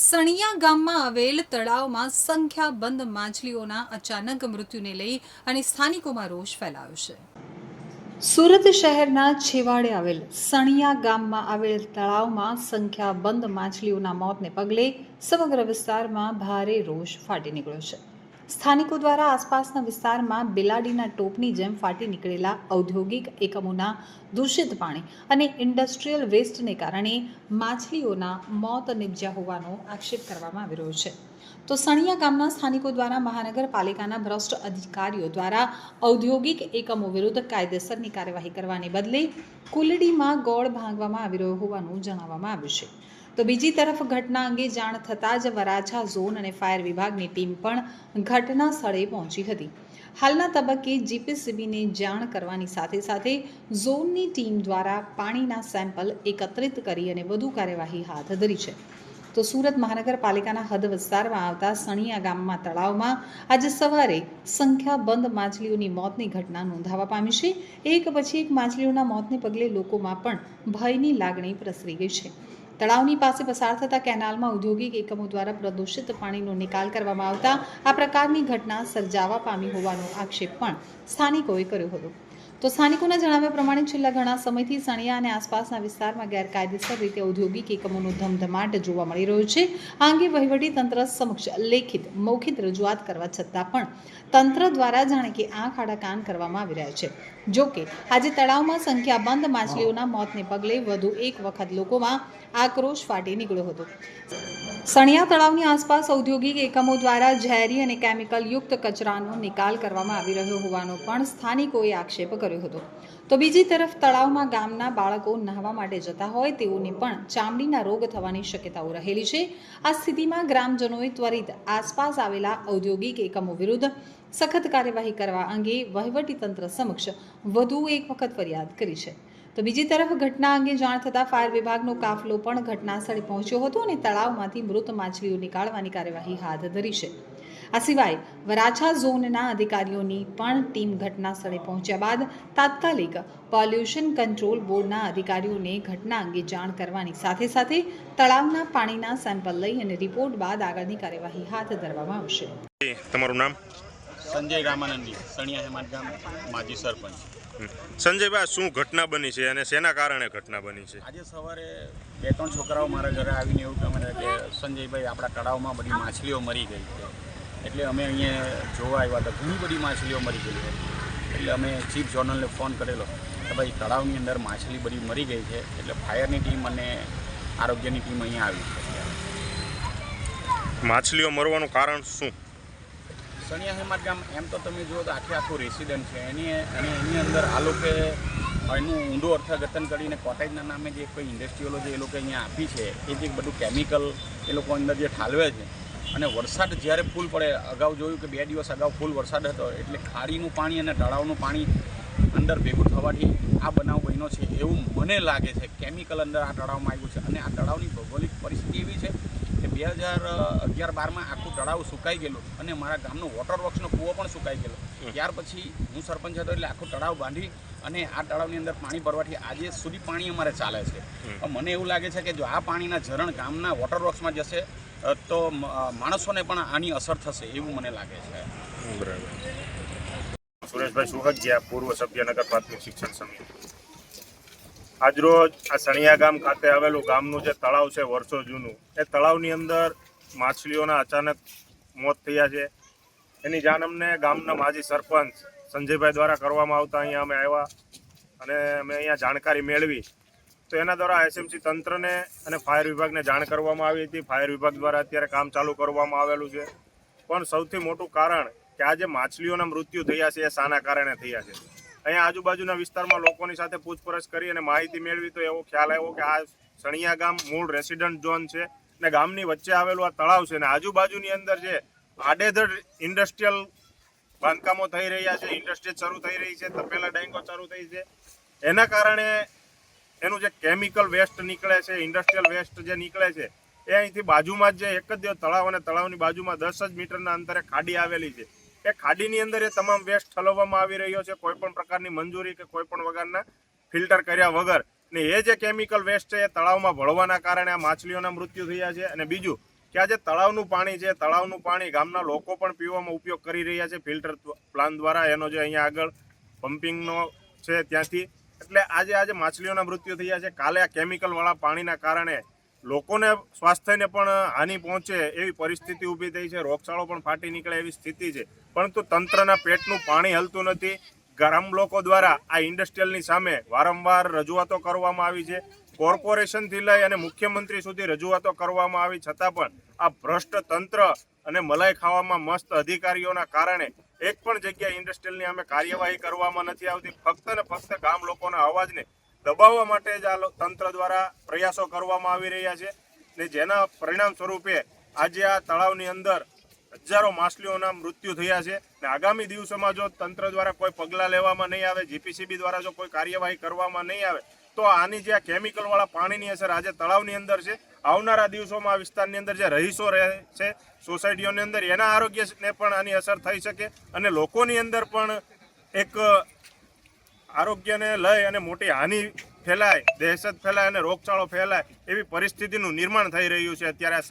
સણિયા ગામમાં આવેલ તળાવમાં સંખ્યાબંધ માછલીઓના અચાનક મૃત્યુને લઈ અને સ્થાનિકોમાં રોષ ફેલાયો છે. સુરત શહેરના છેવાડે આવેલ સણિયા ગામમાં આવેલ તળાવમાં સંખ્યાબંધ માછલીઓના મોતને પગલે સમગ્ર વિસ્તારમાં ભારે રોષ ફાટી નીકળ્યો છે. સ્થાનિકો દ્વારા આસપાસના વિસ્તારમાં બિલાડીના ટોપની જેમ ફાટી નીકળેલા ઔદ્યોગિક એકમોના દૂષિત પાણી અને ઇન્ડસ્ટ્રીયલ વેસ્ટને કારણે માછલીઓના મોત નિપજ્યા હોવાનો આક્ષેપ કરવામાં આવી રહ્યો છે. તો સણિયા ગામના સ્થાનિકો દ્વારા મહાનગરપાલિકાના ભ્રષ્ટ અધિકારીઓ દ્વારા ઔદ્યોગિક એકમો વિરુદ્ધ કાયદેસરની કાર્યવાહી કરવાને બદલે કુલડીમાં ગોળ ભાંગવામાં આવી રહ્યો હોવાનું જણાવવામાં આવ્યું છે. તો બીજી તરફ ઘટના અંગે જાણ થતાં જ વરાછા ઝોન અને ફાયર વિભાગની ટીમ પણ ઘટના સ્થળે પહોંચી હતી. હાલના તબક્કે જીપીસીબીને જાણ કરવાની સાથે સાથે ઝોનની ટીમ દ્વારા પાણીના સેમ્પલ એકત્રિત કરી અને વધુ કાર્યવાહી હાથ ધરી છે. તો સુરત મહાનગરપાલિકાના હદ વિસ્તારમાં આવતા સણિયા ગામમાં તળાવમાં આજે સવારે સંખ્યાબંધ માછલીઓની મોતની ઘટના નોંધાવા પામી છે. એક પછી એક માછલીઓના મોતને પગલે લોકોમાં પણ ભયની લાગણી પ્રસરી ગઈ છે. તળાવની પાસે પસાર થતા કેનાલમાં ઔદ્યોગિક એકમો દ્વારા પ્રદૂષિત પાણીનો નિકાલ કરવામાં આવતા આ પ્રકારની ઘટના સર્જાવા પામી હોવાનો આક્ષેપ પણ સ્થાનિકોએ કર્યો હતો. તો સ્થાનિકોના જણાવ્યા પ્રમાણે છેલ્લા ઘણા સમયથી સણિયા અને આસપાસના વિસ્તારમાં ગેરકાયદેસર રીતે ઔદ્યોગિક એકમોનો ધમધમાટ જોવા મળી રહ્યો છે. આ અંગે વહીવટી તંત્ર સમક્ષ લેખિત, મૌખિક રજૂઆત કરવા છતાં પણ તંત્ર દ્વારા જાણે કે આંખ આડા કાન કરવામાં આવી રહ્યા છે. જોકે આજે તળાવમાં સંખ્યાબંધ માછલીઓના મોતને પગલે વધુ એક વખત લોકોમાં આક્રોશ ફાટી નીકળ્યો હતો. સણિયા તળાવની આસપાસ ઔદ્યોગિક એકમો દ્વારા ઝેરી અને કેમિકલ યુક્ત કચરાનો નિકાલ કરવામાં આવી રહ્યો હોવાનો પણ સ્થાનિકોએ આક્ષેપ કર્યો હતો. તો બીજી તરફ તળાવમાં ગામના બાળકો નહાવા માટે જતા હોય તેઓને પણ ચામડીના રોગ થવાની શક્યતાઓ રહેલી છે. આ સ્થિતિમાં ગ્રામજનોએ ત્વરિત આસપાસ આવેલા ઔદ્યોગિક એકમો વિરુદ્ધ સખત કાર્યવાહી કરવા અંગે વહીવટીતંત્ર સમક્ષ વધુ એક વખત ફરિયાદ કરી છે. તો બીજી તરફ ઘટના અંગે જાણ થતાં ફાયર વિભાગનો કાફલો પણ ઘટના સ્થળે પહોંચ્યો હતો અને તળાવમાંથી મૃત માછલીઓ નીકાળવાની કાર્યવાહી હાથ ધરી છે. આ સિવાય વરાછા ઝોનના અધિકારીઓની પણ ટીમ ઘટના સ્થળે પહોંચ્યા બાદ તાત્કાલિક પોલ્યુશન કંટ્રોલ બોર્ડના અધિકારીઓને ઘટના અંગે જાણ કરવાની સાથે સાથે તળાવના પાણીના સેમ્પલ લઈ અને રિપોર્ટ બાદ આગળની કાર્યવાહી હાથ ધરવામાં આવશે. તમારું નામ? સંજય રામાનંદી સણિયા હેમાત ગામ માજી સરપંચ. સંજયભાઈ શું ઘટના બની છે અને શેના કારણે ઘટના બની છે? આજે સવારે બે ત્રણ છોકરાઓ મારા ઘરે આવીને એવું કહે મને કે સંજયભાઈ આપણા તળાવમાં બધી માછલીઓ મરી ગઈ છે. એટલે અમે અહીંયા જોવા આવ્યા હતા. ઘણી બધી માછલીઓ મરી ગઈ છે. એટલે અમે ચીફ જોનલને ફોન કરેલો કે ભાઈ તળાવની અંદર માછલી બધી મરી ગઈ છે. એટલે ફાયરની ટીમ અને આરોગ્યની ટીમ અહીંયા આવી છે. માછલીઓ મરવાનું કારણ શું? સણિયા હેમાદ ગામ, એમ તો તમે જુઓ તો આખે આખું રેસિડન્ટ છે. એની અને એની અંદર આ લોકોએ એનું ઊંડું અર્થઘટન કરીને કોટેજના નામે જે કોઈ ઇન્ડસ્ટ્રીઓલો જે એ લોકો અહીંયા આપી છે, એ જે બધું કેમિકલ એ લોકો અંદર જે ઠાલવે છે. અને વરસાદ જ્યારે ફૂલ પડે, અગાઉ જોયું કે બે દિવસ અગાઉ ફૂલ વરસાદ હતો, એટલે ખાડીનું પાણી અને તળાવનું પાણી અંદર ભેગું થવાથી આ બનાવ બન્યો છે એવું મને લાગે છે. કેમિકલ અંદર આ તળાવમાં આવ્યું છે. અને આ તળાવની ભૌગોલિક પરિસ્થિતિ એવી છે કે બે હજાર અગિયાર બારમાં આખું તળાવ સુકાઈ ગયેલું અને મારા ગામનો વોટર વર્ક્સનો કૂવો પણ સુકાઈ ગયેલો. ત્યાર પછી હું સરપંચ હતો એટલે આખું તળાવ બાંધી અને આ તળાવની અંદર પાણી ભરવાથી આજે સુધી પાણી અમારે ચાલે છે. મને એવું લાગે છે કે જો આ પાણીના ઝરણ ગામના વોટર વર્ક્સમાં જશે તો માણસોને પણ આની અસર થશે એવું મને લાગે છે. બરાબર. સુરેશભાઈ સુહગિયા પૂર્વ સભ્ય નગર પ્રાથમિક શિક્ષણ સમિતિ. આજરોજ આ સણિયા ગામ ખાતે આવેલું ગામનું જે તળાવ છે વર્ષો જૂનું, એ તળાવની અંદર માછલીઓના અચાનક મોત થયા છે. એની જાણ અમને ગામના માજી સરપંચ સંજયભાઈ દ્વારા કરવામાં આવતા અહીંયા અમે આવ્યા અને અમે અહીંયા જાણકારી મેળવી. તો એના દ્વારા એસએમસી તંત્રને અને ફાયર વિભાગને જાણ કરવામાં આવી હતી. ફાયર વિભાગ દ્વારા અત્યારે કામ ચાલુ કરવામાં આવેલું છે. પણ સૌથી મોટું કારણ કે આ જે માછલીઓના મૃત્યુ થયા છે એ શાના કારણે થયા છે. અહીંયા આજુબાજુના વિસ્તારમાં લોકોની સાથે પૂછપરછ કરી અને માહિતી મેળવી, તો એવો ખ્યાલ આવ્યો કે આ સણિયા ગામ મૂળ રેસિડન્ટ ઝોન છે ને ગામની વચ્ચે આવેલું આ તળાવ છે ને આજુબાજુની અંદર જે આડેધડ ઇન્ડસ્ટ્રીયલ બાંધકામો થઈ રહ્યા છે, ઇન્ડસ્ટ્રી શરૂ થઈ રહી છે, તપેલા ડાયંગો શરૂ થઈ છે. એના કારણે એનું જે કેમિકલ વેસ્ટ નીકળે છે, ઇન્ડસ્ટ્રીયલ વેસ્ટ જે નીકળે છે, એ અહીંથી બાજુમાં જ જે એક જ તળાવ અને તળાવની બાજુમાં દસ જ મીટરના અંતરે ખાડી આવેલી છે. એ ખાડીની અંદર એ તમામ વેસ્ટ ઠલવવામાં આવી રહ્યો છે, કોઈ પણ પ્રકારની મંજૂરી કે કોઈ પણ વગરના ફિલ્ટર કર્યા વગર. ને એ જે કેમિકલ વેસ્ટ છે એ તળાવમાં ભળવાના કારણે આ માછલીઓના મૃત્યુ થયા છે. અને બીજું, કે આ જે તળાવનું પાણી છે, તળાવનું પાણી ગામના લોકો પણ પીવામાં ઉપયોગ કરી રહ્યા છે, ફિલ્ટર પ્લાન દ્વારા. એનો જે અહીંયા આગળ પમ્પિંગનો છે ત્યાંથી. એટલે આજે આજે માછલીઓના મૃત્યુ થયા છે. કાલે આ કેમિકલવાળા પાણીના કારણે લોકોને સ્વાસ્થ્યને પણ હાનિ પહોંચે એવી પરિસ્થિતિ ઊભી થઈ છે. રોગચાળો પણ ફાટી નીકળે એવી સ્થિતિ છે. પરંતુ તંત્રના પેટનું પાણી હલતું નથી. ગ્રામ લોકો દ્વારા આ ઇન્ડસ્ટ્રીયલની સામે વારંવાર રજૂઆતો કરવામાં આવી છે. કોર્પોરેશનથી લઈ અને મુખ્યમંત્રી સુધી રજૂઆતો કરવામાં આવી. છતાં પણ આ ભ્રષ્ટ તંત્ર અને મલાઈ ખાવામાં મસ્ત અધિકારીઓના કારણે એક પણ જગ્યાએ ઇન્ડસ્ટ્રીયલની અમે કાર્યવાહી કરવામાં નથી આવતી. ફક્ત ને ફક્ત ગામ લોકોના અવાજને દબાવવા માટે જ આ તંત્ર દ્વારા પ્રયાસો કરવામાં આવી રહ્યા છે ને જેના પરિણામ સ્વરૂપે આજે આ તળાવની અંદર હજારો માછલીઓના મૃત્યુ થયા છે ને આગામી દિવસોમાં જો તંત્ર દ્વારા કોઈ પગલાં લેવામાં નહીં આવે જીપીસીબી દ્વારા જો કોઈ કાર્યવાહી કરવામાં નહીં આવે, તો આની જે આ કેમિકલવાળા પાણીની અસર આજે તળાવની અંદર છે, આવનારા દિવસોમાં આ વિસ્તારની અંદર જે રહીશો રહે છે સોસાયટીઓની અંદર, એના આરોગ્યને પણ આની અસર થઈ શકે અને લોકોની અંદર પણ એક આરોગ્યને લઈ અને મોટી હાનિ ફેલાય, દહેશત ફેલાય અને રોગચાળો ફેલાય એવી પરિસ્થિતિનું નિર્માણ થઈ રહ્યું છે અત્યારે આ